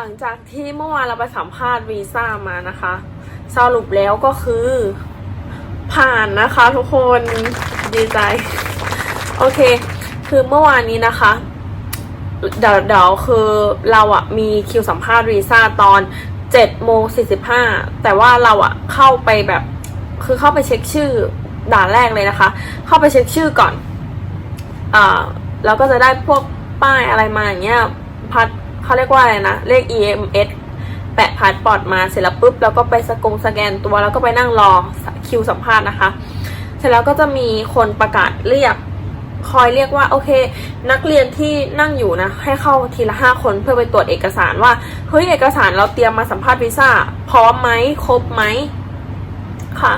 ลังจากที่เมื่อวานเราไปสัมภาษณ์วีซ่ามานะคะ สรุปแล้วก็คือ ผ่านนะคะทุกคนดีใจ โอเค คือเมื่อวานนี้นะคะเดี๋ยวเดี๋ยวคือเราอะมีคิวสัมภาษณ์วีซ่าตอน7โมง45แต่ว่าเราอะเข้าไปแบบ คือเข้าไปเช็คชื่อด่านแรกเลยนะคะ เข้าไปเช็คชื่อก่อนอ่าแล้วก็จะได้พวกป้ายอะไรมาอย่างเงี้ยพัด เขาเรียกว่าอะไรนะ เลข EMS แปะพาสปอร์ตมาเสร็จแล้วปุ๊บแล้วก็ไปสกงสแกนตัวแล้วก็ไปนั่งรอคิวสัมภาษณ์นะคะ เสร็จแล้วก็จะมีคนประกาศเรียกคอยเรียกว่าโอเค นักเรียนที่นั่งอยู่นะ ให้เข้าทีละห้าคนเพื่อไปตรวจเอกสารว่าเฮ้ยเอกสารเราเตรียมมาสัมภาษณ์วีซ่าพร้อมไหมครบไหมค่ะ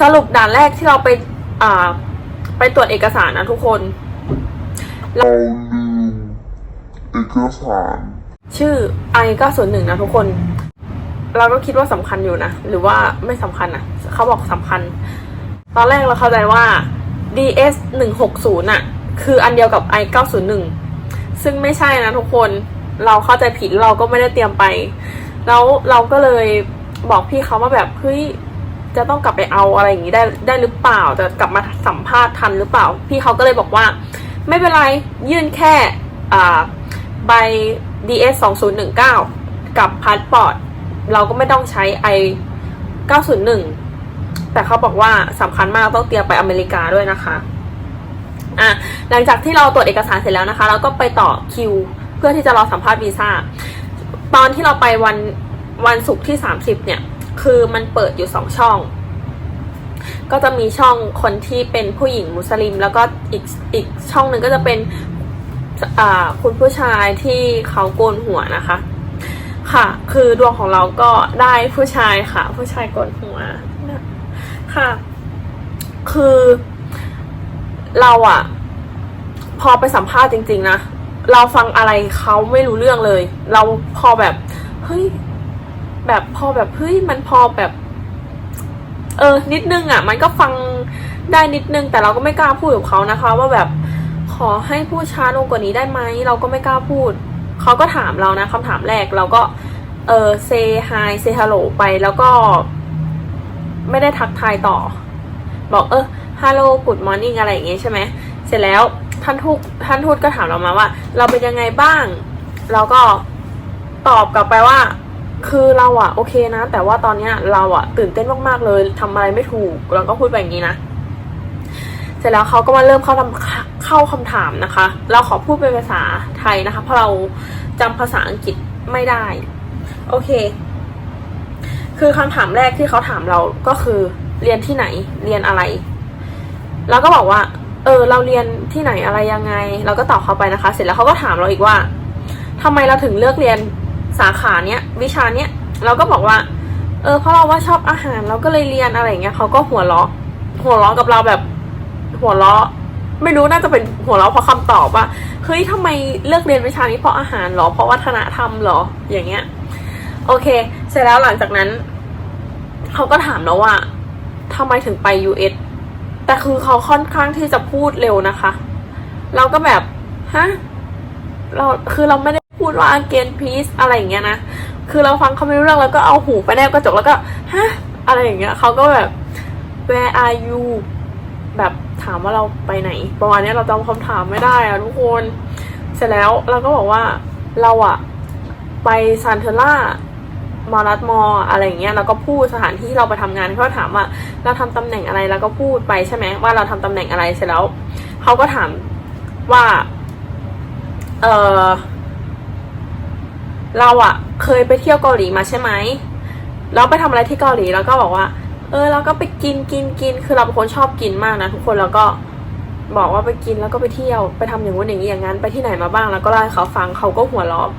สรุปด่านแรกที่เราไปอ่าไปตรวจเอกสารนะทุกคนเรา เอกสารชื่อ i 9 0 1นะทุกคน เราก็คิดว่าสำคัญอยู่นะ หรือว่าไม่สำคัญนะเขาบอกสำคัญ ตอนแรกเราเข้าใจว่า ds 1 6 0น่ะ คืออันเดียวกับ i 9 0 1ซึ่งไม่ใช่นะทุกคน เราเข้าใจผิดเราก็ไม่ได้เตรียมไป แล้วเราก็เลยบอกพี่เขาว่าแบบเฮ้ยจะต้องกลับไปเอาอะไรอย่างนี้ได้ได้หรือเปล่า จะกลับมาสัมภาษณ์ทันหรือเปล่า พี่เขาก็เลยบอกว่า ไม่เป็นไรยื่นแค่อ่า ใบ DS 2019 กับพาสปอร์ตเราก็ไม่ต้องใช้ I 901 แต่เขาบอกว่าสำคัญมากต้องเตรียมไปอเมริกาด้วยนะคะอะหลังจากที่เราตรวจเอกสารเสร็จแล้วนะคะ เราก็ไปต่อคิว เพื่อที่จะรอสัมภาษณ์วีซ่าตอนที่เราไปวันวันศุกร์ที่ 30 เนี่ย คือมันเปิดอยู่สองช่อง ก็จะมีช่องคนที่เป็นผู้หญิงมุสลิม แล้วก็อีกอีกช่องหนึ่งก็จะเป็น คุณผู้ชายที่เขาโกนหัวนะคะ ค่ะ คือดวงของเราก็ได้ผู้ชายค่ะ ผู้ชายโกนหัวค่ะ คือเราอะพอไปสัมภาษณ์จริง ๆนะเราฟังอะไรเขาไม่รู้เรื่องเลย เราพอแบบเฮ้ยแบบพอแบบเฮ้ยมันพอแบบ เออ นิดนึงอะมันก็ฟังได้นิดนึงแต่เราก็ไม่กล้าพูดกับเขานะคะ ว่าแบบ ขอให้พูดช้าลงกว่านี้ได้ไหม เราก็ไม่กล้าพูด เขาก็ถามเรานะคำถามแรกเราก็ เออ say hi say hello ไปแล้วก็ ไม่ได้ทักทายต่อ บอกเออ hello good morning อะไรอย่างเงี้ยใช่ไหมเสร็จแล้วท่านทูตท่านทูตก็ถามเรามาว่า เราเป็นยังไงบ้าง เราก็ตอบกลับไปว่า คือเราอะโอเคนะ แต่ว่าตอนเนี้ยเราอะตื่นเต้นมากๆเลยทำอะไรไม่ถูกเราก็พูดแบบนี้นะ เสร็จแล้วเขาก็มาเริ่มเข้าทำเข้าคำถามนะคะ เราขอพูดเป็นภาษาไทยนะคะ เพราะเราจำภาษาอังกฤษไม่ได้ โอเค คือคำถามแรกที่เขาถามเราก็คือเรียนที่ไหนเรียนอะไร เราก็บอกว่า เออ เราเรียนที่ไหนอะไรยังไง เราก็ตอบเขาไปนะคะ เสร็จแล้วเขาก็ถามเราอีกว่าทำไมเราถึงเลือกเรียนสาขาเนี้ย วิชาเนี้ยเราก็บอกว่า เออ เพราะเราว่าชอบอาหารเราก็เลยเรียนอะไรอย่างเงี้ยเขาก็หัวเราะหัวเราะกับเราแบบ หัวเราะ ไม่รู้น่าจะเป็นหัวเราะเพราะคำตอบว่าเฮ้ยทำไมเลือกเรียนวิชานี้เพราะอาหารหรอ เพราะวัฒนธรรมหรอ อย่างเงี้ย โอเค เสร็จแล้วหลังจากนั้นเขาก็ถามแล้วว่าทำไมถึงไป US แต่คือเขาค่อนข้างที่จะพูดเร็วนะคะ เราก็แบบฮะเราคือเราไม่ได้พูดว่า again please อะไรอย่างเงี้ยนะ คือเราฟังเขาไม่รู้เรื่องแล้วก็เอาหูไปแนบกระจกแล้วก็ฮะอะไรอย่างเงี้ยเขาก็แบบ where are you แบบถามว่าเราไปไหน ประมาณนี้เราจำคำถามไม่ได้อะทุกคน เสร็จแล้วเราก็บอกว่าเราอะไปซานเทล่ามอรัตมออะไรอย่างเงี้ยแล้วก็พูดสถานที่เราไปทำงานเขาถามว่าเราทำตำแหน่งอะไรแล้วก็พูดไปใช่ไหมว่าเราทำตำแหน่งอะไรเสร็จแล้วเขาก็ถามว่าเออเราอะเคยไปเที่ยวเกาหลีมาใช่ไหมเราไปทำอะไรที่เกาหลีแล้วก็บอกว่า เออเราก็ไปกินกินกิน คือเราเป็นคนชอบกินมากนะทุกคนแล้วก็บอกว่าไปกินแล้วก็ไปเที่ยวไปทำอย่างนู้นอย่างนี้อย่างนั้นไปที่ไหนมาบ้างแล้วก็เล่าให้เขาฟังเขาก็หัวเราะ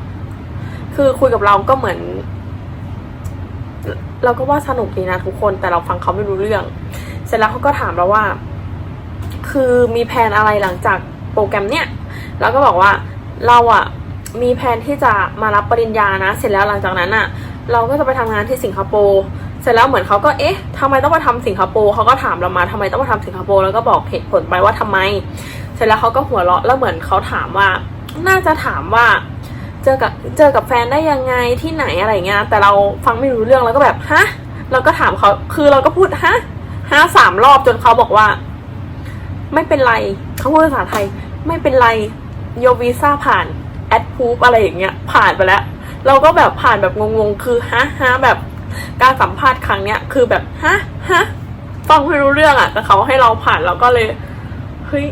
คือคุยกับเราก็เหมือน เราก็ว่าสนุกดีนะทุกคนแต่เราฟังเขาไม่รู้เรื่อง เสร็จแล้วเขาก็ถามเราว่า คือมีแผนอะไรหลังจากโปรแกรมเนี้ยเราก็บอกว่าเราอะมีแผนที่จะมารับปริญญานะ เสร็จแล้วหลังจากนั้นอะเราก็จะไปทำงานที่สิงคโปร์ เสร็จแล้วเหมือนเขาก็เอ๊ะทำไมต้องมาทำสิงคโปร์เขาก็ถามเรามาทำไมต้องมาทำสิงคโปร์แล้วก็บอกเหตุผลไปว่าทำไม เสร็จแล้วเขาก็หัวเราะแล้วเหมือนเขาถามว่า น่าจะถามว่า เจอกับเจอกับแฟนได้ยังไงที่ไหนอะไรเงี้ยแต่เราฟังไม่รู้เรื่องแล้วก็แบบฮะเราก็ถามเขาคือเราก็พูดฮะฮะสามรอบจนเขาบอกว่า ไม่เป็นไรเขาพูดภาษาไทย ไม่เป็นไรโยวีซ่าผ่านแอดพูฟอะไรอย่างเงี้ยผ่านไปแล้ว เราก็แบบผ่านแบบงงๆคือฮะฮะแบบ การสัมภาษณ์ครั้งเนี้ยคือแบบฮะฮะฟังไม่รู้เรื่องอะ่ะ แต่เขาให้เราผ่านเราก็เลยเฮ้ย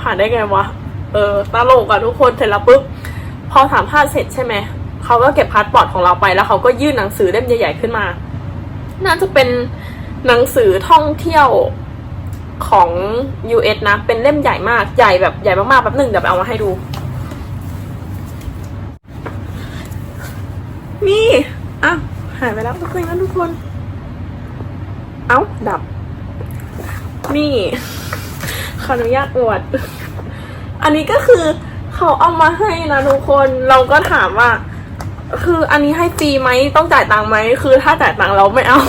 ผ่านได้ไงวะเออตลกอะทุกคนเสร็จแล้วปุ๊บพอสัมภาษณ์เสร็จใช่ไหมเขาก็เก็บพาสปอร์ตของเราไปแล้วเขาก็ยื่นหนังสือเล่มใหญ่ๆขึ้นมา น่าจะเป็นหนังสือท่องเที่ยวของ US นะ เป็นเล่มใหญ่มาก ใหญ่แบบใหญ่มากๆ แป๊บหนึ่งเดี๋ยวไปเอามาให้ดู นี่ หายไปแล้วทุกคนนะทุกคน เอ้า ดับ นี่ ขออนุญาตอวด อันนี้ก็คือเขาเอามาให้นะทุกคน เราก็ถามว่า คืออันนี้ให้ฟรีไหมต้องจ่ายตังค์ไหม คือถ้าจ่ายตังค์เราไม่เอา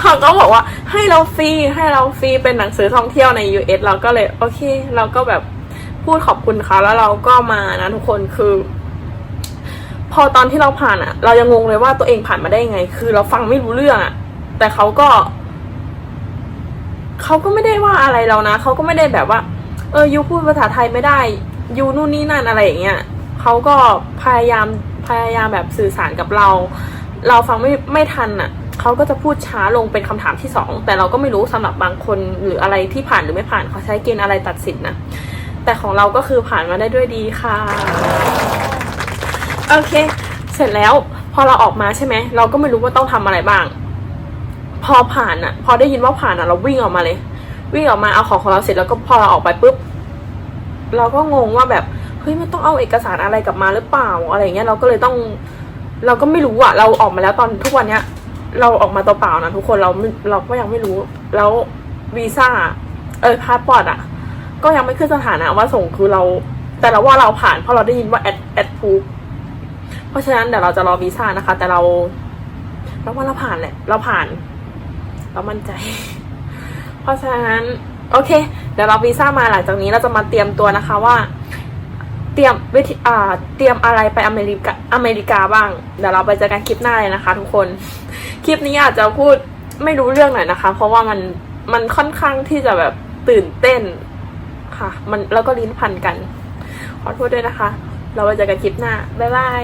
เขาก็บอกว่าให้เราฟรีให้เราฟรีเป็นหนังสือท่องเที่ยวใน US เราก็เลย โอเค เราก็แบบพูดขอบคุณเขาแล้วเราก็มานะทุกคนคือ พอตอนที่เราผ่านอะเรายังงงเลยว่าตัวเองผ่านมาได้ยังไง คือเราฟังไม่รู้เรื่องอะแต่เขาก็เขาก็ไม่ได้ว่าอะไรเรานะเขาก็ไม่ได้แบบว่า เออยูพูดภาษาไทยไม่ได้ยูนู่นนี่นั่นอะไรอย่างเงี้ยเขาก็พยายามพยายามแบบสื่อสารกับเรา เราฟังไม่ไม่ทันอะเขาก็จะพูดช้าลงเป็นคำถามที่สองแต่เราก็ไม่รู้สำหรับบางคนหรืออะไรที่ผ่านหรือไม่ผ่านเขาใช้เกณฑ์อะไรตัดสินนะแต่ของเราก็คือผ่านมาได้ด้วยดีค่ะ โอเค เสร็จแล้วพอเราออกมาใช่ไหม เราก็ไม่รู้ว่าต้องทำอะไรบ้าง พอผ่านอะพอได้ยินว่าผ่านอะเราวิ่งออกมาเลย วิ่งออกมาเอาของของเราเสร็จแล้วก็พอเราออกไปปุ๊บ เราก็งงว่าแบบเฮ้ยมันต้องเอาเอกสารอะไรกลับมาหรือเปล่าอะไรเงี้ยเราก็เลยต้อง เราก็ไม่รู้อะเราออกมาแล้วตอนทุกวันเนี้ย เราออกมาตัวเปล่านะทุกคนเราเราก็ยังไม่รู้ แล้ววีซ่าเออพาสปอร์ตอะก็ยังไม่ขึ้นสถานะว่าส่งคือเรา แต่เราว่าเราผ่านเพราะเราได้ยินว่าแอดแอดพู เพราะฉะนั้นเดี๋ยวเราจะรอวีซ่านะคะ แต่เราเราว่าเราผ่านแหละเราผ่าน เรามั่นใจ เพราะฉะนั้น โอเค เดี๋ยวเราวีซ่ามาหลังจากนี้เราจะมาเตรียมตัวนะคะว่า เตรียมวิธีอ่าเตรียมอะไรไปอเมริกาอเมริกาบ้าง เดี๋ยวเราไปเจอกันคลิปหน้าเลยนะคะ ทุกคน คลิปนี้อาจจะพูดไม่รู้เรื่องหน่อยนะคะ เพราะว่ามันมันค่อนข้างที่จะแบบตื่นเต้นค่ะ มันแล้วก็ลิ้นพันกัน ขอโทษด้วยนะคะ เราไปเจอกันคลิปหน้า บ๊ายบาย